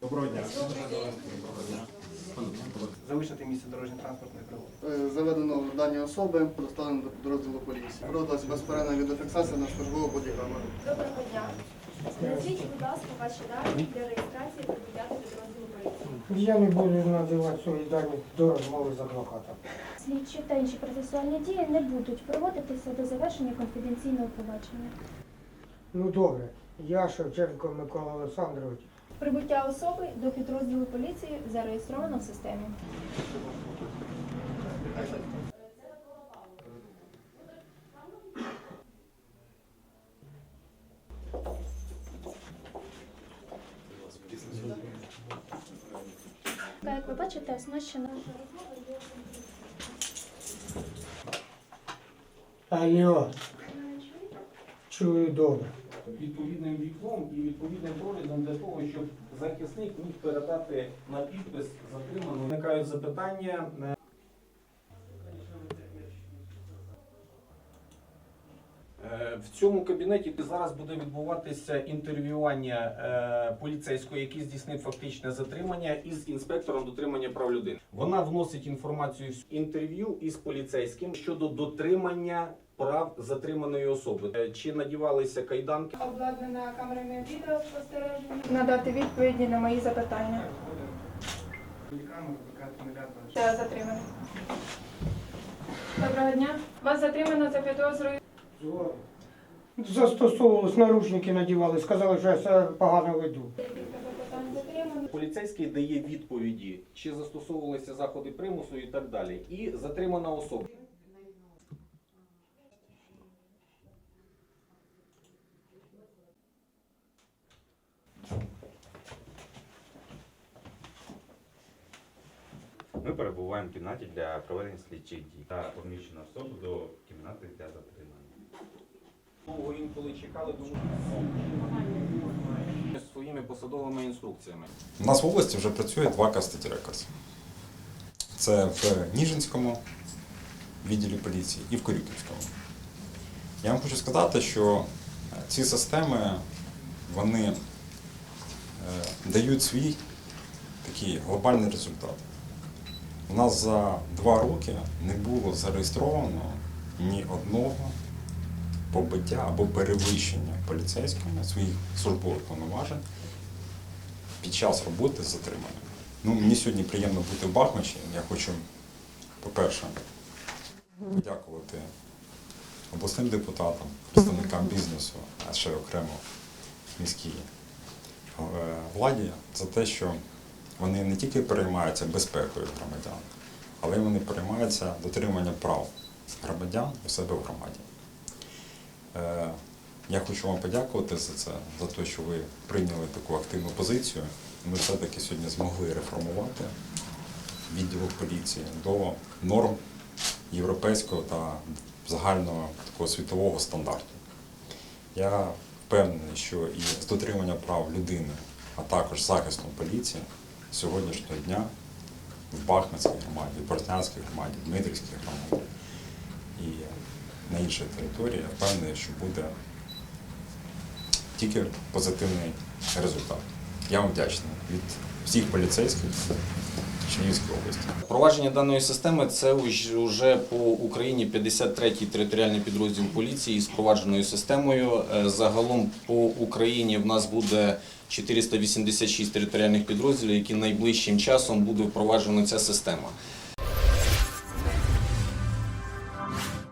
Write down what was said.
Доброго дня. Залишити місце дорожньо-транспортної пригоди. Е, Заведено дані особи, доставлено до підрозділу поліції. Проводилась безперервна відеофіксація на службову подібну. Доброго дня. Скажіть, будь ласка, ваші дані для реєстрації до розділу поліції. Я не буду надавати свої дані до розмови з адвокатом. Слідчі та інші процесуальні дії не будуть проводитися до завершення конфіденційного побачення. Ну добре, я Шевченко Микола Олександрович. Прибуття особи до підрозділу поліції зареєстровано в системі. Як ви бачите, оснащена Алло, чую добре. відповідним вікном і відповідним провідом для того, щоб захисник міг передати на підпис затриманого. Виникають запитання. е, Е, В цьому кабінеті зараз буде відбуватися інтерв'ювання е, поліцейського, який здійснив фактичне затримання із інспектором дотримання прав людини. Вона вносить інформацію в інтерв'ю із поліцейським щодо дотримання прав затриманої особи. Е, Чи надівалися кайданки? обладнана камерами відеоспостереження. Надати відповіді на мої запитання. Затримано. Доброго дня. Вас затримано за підозрою. Згодом. Застосовувались, наручники надівали, сказали, що я себе погано веду. Поліцейський дає відповіді, чи застосовувалися заходи примусу і так далі. І затримана особа. Ми перебуваємо в кімнаті для проведення слідчих дій та поміщено особу до кімнати для затримання. Довго інколи чекали, тому що своїми посадовими інструкціями. У нас в області вже працює два Custody Records. Це в Ніжинському відділі поліції і в Корюківському. Я вам хочу сказати, що ці системи вони е, дають свій такий глобальний результат. У нас за два роки не було зареєстровано ні одного побиття або перевищення поліцейськими своїх службових повноважень під час роботи з затриманим. Ну, мені сьогодні приємно бути в Бахмачі. Я хочу, по-перше, подякувати обласним депутатам, представникам бізнесу, а ще окремо міській е, владі за те, що вони не тільки переймаються безпекою громадян, але й вони переймаються дотриманням прав громадян у себе в громаді. Е, Я хочу вам подякувати за це, за те, що ви прийняли таку активну позицію. Ми все-таки сьогодні змогли реформувати відділок поліції до норм європейського та загального такого світового стандарту. Я впевнений, що і з дотримання прав людини, а також захистом поліції сьогоднішнього дня в Бахмутській громаді, в Бортянській громаді, в Дмитрівській громаді і на іншій території, я впевнений, що буде тільки позитивний результат. Я вам вдячний від всіх поліцейських Чернігівської області. Впровадження даної системи це вже по Україні 53-й територіальний підрозділ поліції з впровадженою системою. Е, Загалом по Україні в нас буде 486 територіальних підрозділів, які найближчим часом буде впроваджена ця система.